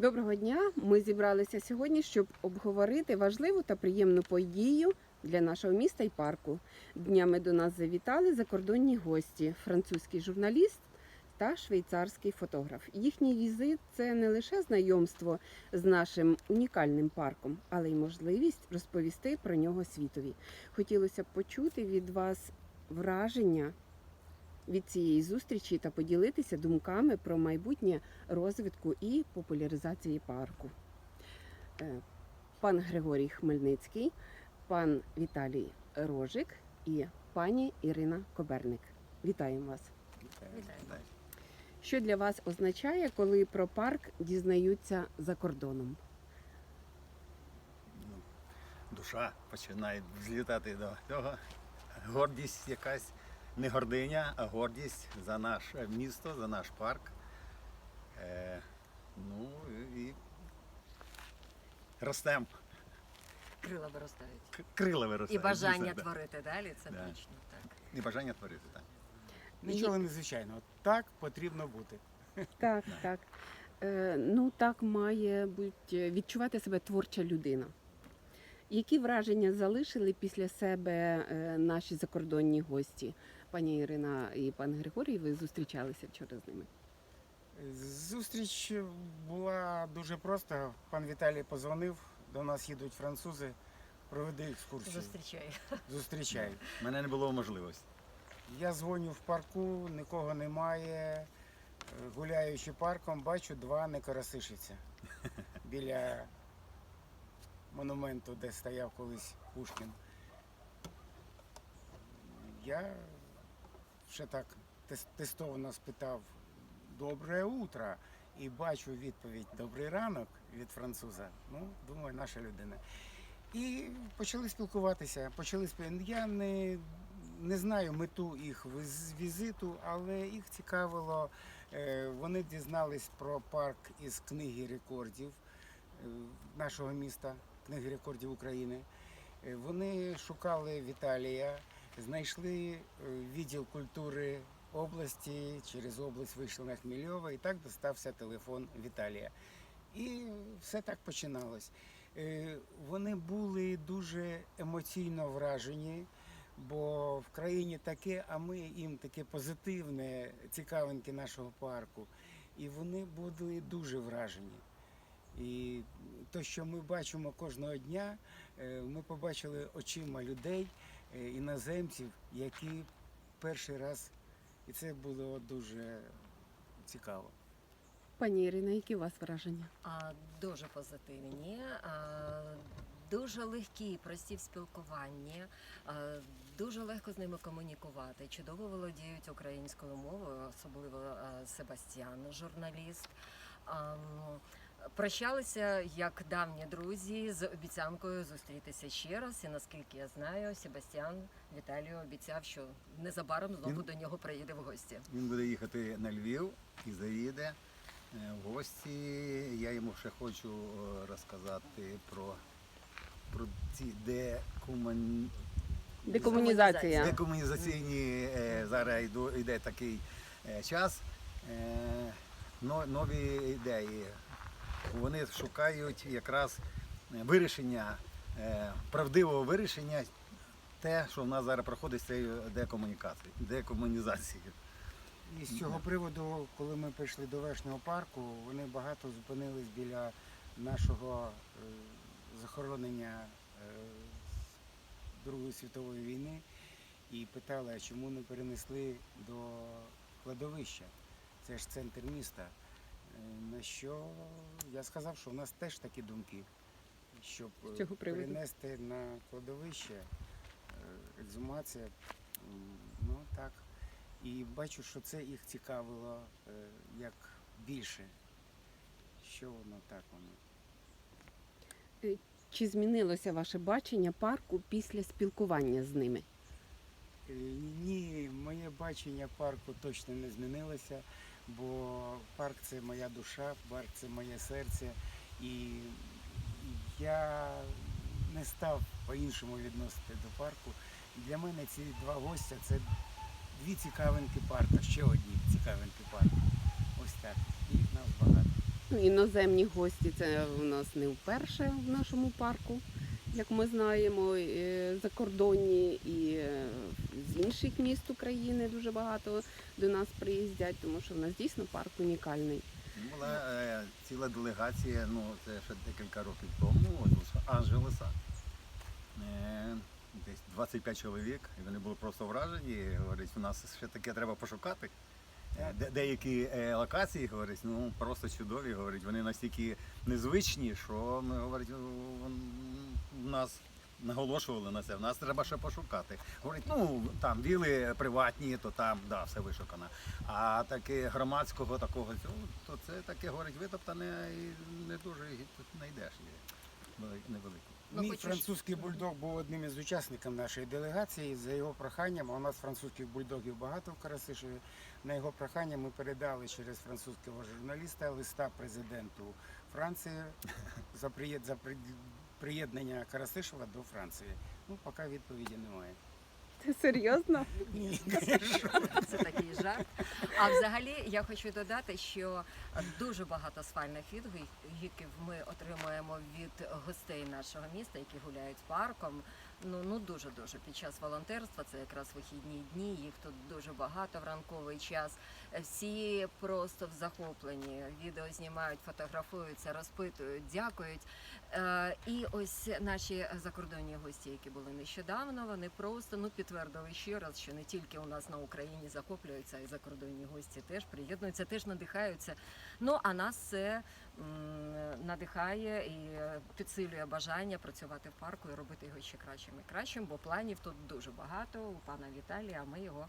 Доброго дня! Ми зібралися сьогодні, щоб обговорити важливу та приємну подію для нашого міста і парку. Днями до нас завітали закордонні гості, французький журналіст та швейцарський фотограф. Їхній візит це не лише знайомство з нашим унікальним парком, але й можливість розповісти про нього світові. Хотілося б почути від вас враження від цієї зустрічі та поділитися думками про майбутнє розвитку і популяризації парку. Е, Пан Григорій Хмельницький, пан Віталій Рожик і пані Ірина Коберник. Вітаємо вас. Що для вас означає, коли про парк дізнаються за кордоном? Ну, душа починає злітати до цього. Гордість якась, не гординя, а гордість за наше місто, за наш парк. Е, ну і ростем. Крила виростають. К- Крила виростають. І бажання дійсно, да. творити далі, це Да. точно так. І бажання творити, так. Нічого незвичайного. Так потрібно бути. Так, так. Е, ну так має бути відчувати себе творча людина. Які враження залишили після себе е, наші закордонні гості? Пані Ірина і пан Григорій, ви зустрічалися вчора з ними. Зустріч була дуже проста. Пан Віталій позвонив, до нас їдуть французи, проведи екскурсію. Зустрічаю. Зустрічай. Мене не було можливості. Я дзвоню в парку, нікого немає. Гуляючи парком, бачу два некоросишиця біля монументу, де стояв колись Пушкін. Я ще так тестовано спитав Добре утро. І бачу відповідь Добрий ранок від француза. Ну, думаю, наша людина. І почали спілкуватися. Почали спіл- Я не, не знаю мету їх віз- візиту, але їх цікавило. е, Вони дізнались про парк із книги рекордів е, нашого міста, книги рекордів України. Е, Вони шукали Віталія, знайшли е, відділ культури області, через область вийшли на Хмельова, і так достався телефон Віталія. І все так починалось. Е, Вони були дуже емоційно вражені, бо в країні таке, а ми їм таке позитивне цікавинки нашого парку. І вони були дуже вражені. І те, що ми бачимо кожного дня, е, ми побачили очима людей, іноземців, які перший раз, і це було дуже цікаво. Пані Ірина, які у вас враження? А, дуже позитивні, а, дуже легкі, прості в спілкуванні, а, дуже легко з ними комунікувати. Чудово володіють українською мовою, особливо а, Себастьян, журналіст. А, Прощалися як давні друзі з обіцянкою зустрітися ще раз. І наскільки я знаю, Себастьян Віталію обіцяв, що незабаром знову Він- до нього приїде в гості. Він буде їхати на Львів і заїде е, в гості. Я йому ще хочу е, розказати про, про ці декуман... Декомунізація. декомунізаційні е, зараз йду, йде такий час. Но- нові ідеї. Вони шукають якраз е, вирішення, е, правдивого вирішення те, що в нас зараз проходить з цією декомунізацією. І з цього приводу, коли ми прийшли до вершнього парку, вони багато зупинились біля нашого е, захоронення Другої світової війни і питали, а чому не перенесли до кладовища? Це ж центр міста. На що я сказав, що в нас теж такі думки, щоб е, перенести на кладовище е, екзумація. Ну так. І бачу, що це їх цікавило е, як більше. Що воно так воно. Чи змінилося ваше бачення парку після спілкування з ними? Ні, моє бачення парку точно не змінилося, бо парк це моя душа, парк це моє серце. І я не став по-іншому відносити до парку. Для мене ці два гостя це дві цікавинки парка, ще одні цікавинки парку. Ось так. І нас багато. Ну, іноземні гості це у нас не вперше в нашому парку, як ми знаємо, закордонні і е, з інших міст України дуже багато до нас приїздять, тому що в нас дійсно парк унікальний. Була е, ціла делегація, ну це ще декілька років тому, з Лос-Анджелеса. Е, десь 25 чоловік, і вони були просто вражені. Говорять, у нас ще таке треба пошукати. Е, Де, деякі е, локації, говорять, ну просто чудові, говорять, вони настільки незвичні, що ми говорять, у нас наголошували на це. В нас треба ще пошукати. Говорить, ну там віли приватні, то там да, все вишукано. А таке громадського такого то це таке говорить витоптане і не дуже і тут знайдеш її невелику. Ну, Мій хочеш- французький бульдог був одним із учасників нашої делегації. За його проханням, а у нас французьких бульдогів багато в Карасишеві. На його прохання ми передали через французького журналіста листа президенту Франції за приєд- за при- приєднання Карасишева до Франції. Ну, поки відповіді немає. Ти серйозно? Ні. Це такий жарт. А взагалі я хочу додати, що дуже багато сфальних відгуків ми отримуємо від гостей нашого міста, які гуляють парком. Ну ну дуже дуже під час волонтерства. Це якраз вихідні дні. Їх тут дуже багато в ранковий час. Всі просто в захопленні. Відео знімають, фотографуються, розпитують, дякують. Е, і ось наші закордонні гості, які були нещодавно, вони просто ну підтвердили ще раз, що не тільки у нас на Україні захоплюються, а й закордонні гості теж приєднуються, теж надихаються. Ну а нас це надихає і е, підсилює бажання працювати в парку і робити його ще кращим і кращим, бо планів тут дуже багато у пана Віталія. А ми його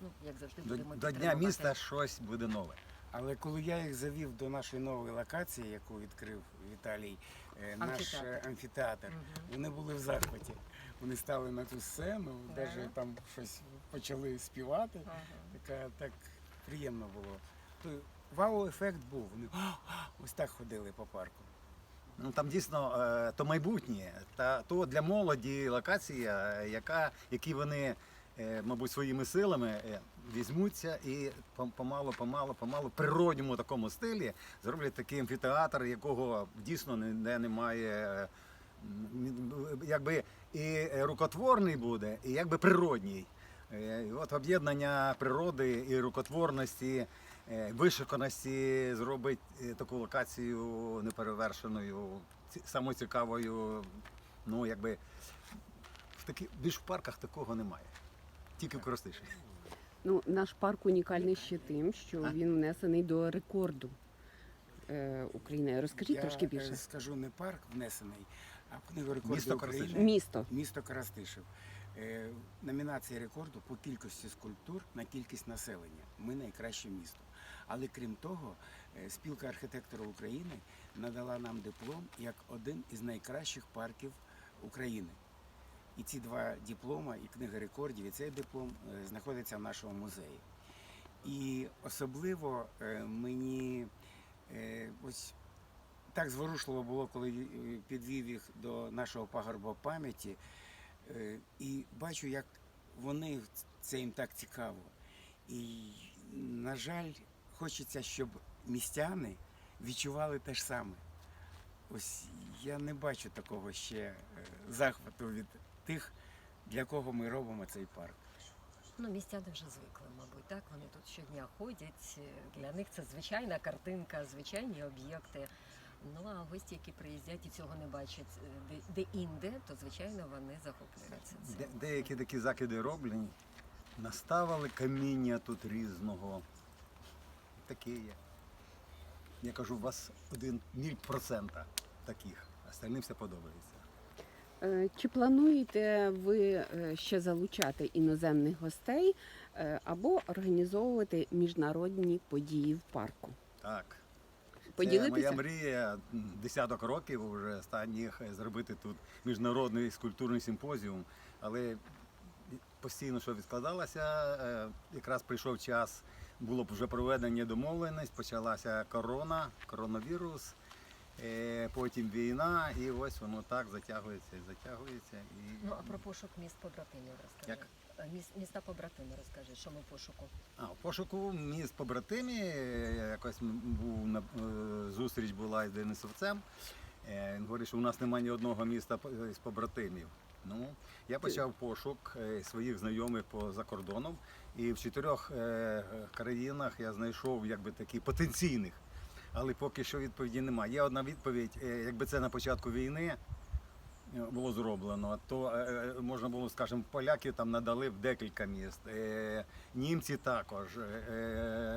ну як завжди До, будемо до дня міста щось буде нове. Але коли я їх завів до нашої нової локації, яку відкрив Віталій, е, наш Амфітеатр. е, амфітеатр, Мгм. вони були в захваті. Вони стали на ту сцену, Да. навіть там щось почали співати. Ага. Така так приємно було. Вау-ефект був. Вони «А, а», ось так ходили по парку. Ну там дійсно е, то майбутнє, та то для молоді локація, е, яка які вони, е, мабуть, своїми силами візьмуться і пом- помалу, помалу, помалу в природньому такому стилі зроблять такий амфітеатр, якого дійсно ніде немає. Якби і рукотворний буде, і якби природній. От об'єднання природи і рукотворності, вишиканості зробить е, таку локацію неперевершеною, ці- самою цікавою. Ну, якби в такі, більш в парках такого немає. Тільки в Коростиші. Ну, наш парк унікальний ще тим, що А? він внесений до рекорду е, України. Розкажіть я трошки е, більше. скажу не парк внесений, а книгу рекордів Місто України. Коростишів. Місто. Місто Е, рекорду по кількості скульптур на кількість населення. Ми найкраще місто. Але крім того, е, спілка архітекторів України надала нам диплом як один із найкращих парків України. І ці два диплома, і книга рекордів, і цей диплом е, знаходяться в нашому музеї. І особливо мені ось так зворушливо було, коли підвів їх до нашого пагорба пам'яті. Е, І бачу, як вони це їм так цікаво. І, на жаль, хочеться, щоб містяни відчували те ж саме. Ось я не бачу такого ще е, захвату від тих, для кого ми робимо цей парк. Ну, містяни вже звикли, мабуть, так. Вони тут щодня ходять. Для них це звичайна картинка, звичайні об'єкти. Ну а гості, які приїздять і цього не бачать е, де, де інде, то звичайно вони захоплюються цим. Де, деякі такі закиди роблені, наставили каміння тут різного. Таке є. Я кажу, у вас один міль процента таких, остальним все подобається. Е, Чи плануєте ви е, ще залучати іноземних гостей або організовувати міжнародні події в парку? Так. Це Поділитися? моя мрія десяток років вже останніх зробити тут міжнародний скульптурний симпозіум. Але постійно що відкладалося, е, якраз прийшов час, було б вже проведення домовленість, почалася корона, коронавірус, потім війна, і ось воно так затягується і затягується. І... Ну а про пошук міст побратимів розкажи. Як? Міста побратими, розкажи, що ми в пошуку. А, в пошуку міст побратимі е, якось був на е, зустріч була з Денисовцем. Е, Він говорить, що у нас немає ні одного міста з побратимів. Ну, я почав пошук е, своїх знайомих по за кордоном, і в чотирьох е, країнах я знайшов якби такі потенційних, але поки що відповіді немає. Є одна відповідь, е, якби це на початку війни е, було зроблено, то е, можна було, скажімо, поляки там надали в декілька міст. Німці також,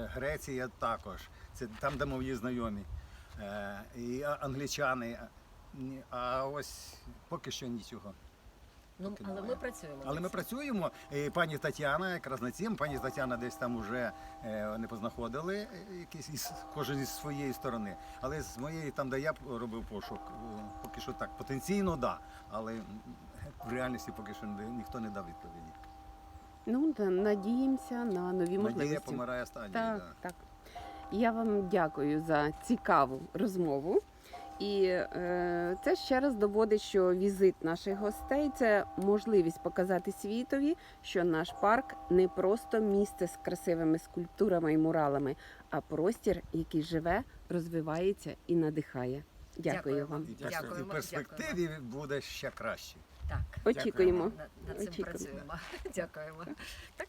Греція також. Це там, де мої знайомі. І англічани. А ось поки що нічого. Ну, але ми працюємо. Але ми працюємо. І пані Тетяна якраз над цим. Пані Тетяна десь там вже е, не познаходили е, якісь із кожен із своєї сторони. Але з моєї, там, де я робив пошук, е, поки що так, потенційно да. Але в реальності поки що ні- ніхто не дав відповіді. Ну, надіємося на нові Надія можливості. помирає останньою. Так, да. так. Я вам дякую за цікаву розмову. І е, це ще раз доводить, що візит наших гостей це можливість показати світові, що наш парк не просто місце з красивими скульптурами і муралами, а простір, який живе, розвивається і надихає. Дякую, Дякую вам. І в Дякуємо, перспективі, в перспективі буде ще краще. Так. Очікуємо. Над, над цим Очікуємо. працюємо. Дякуємо. Так,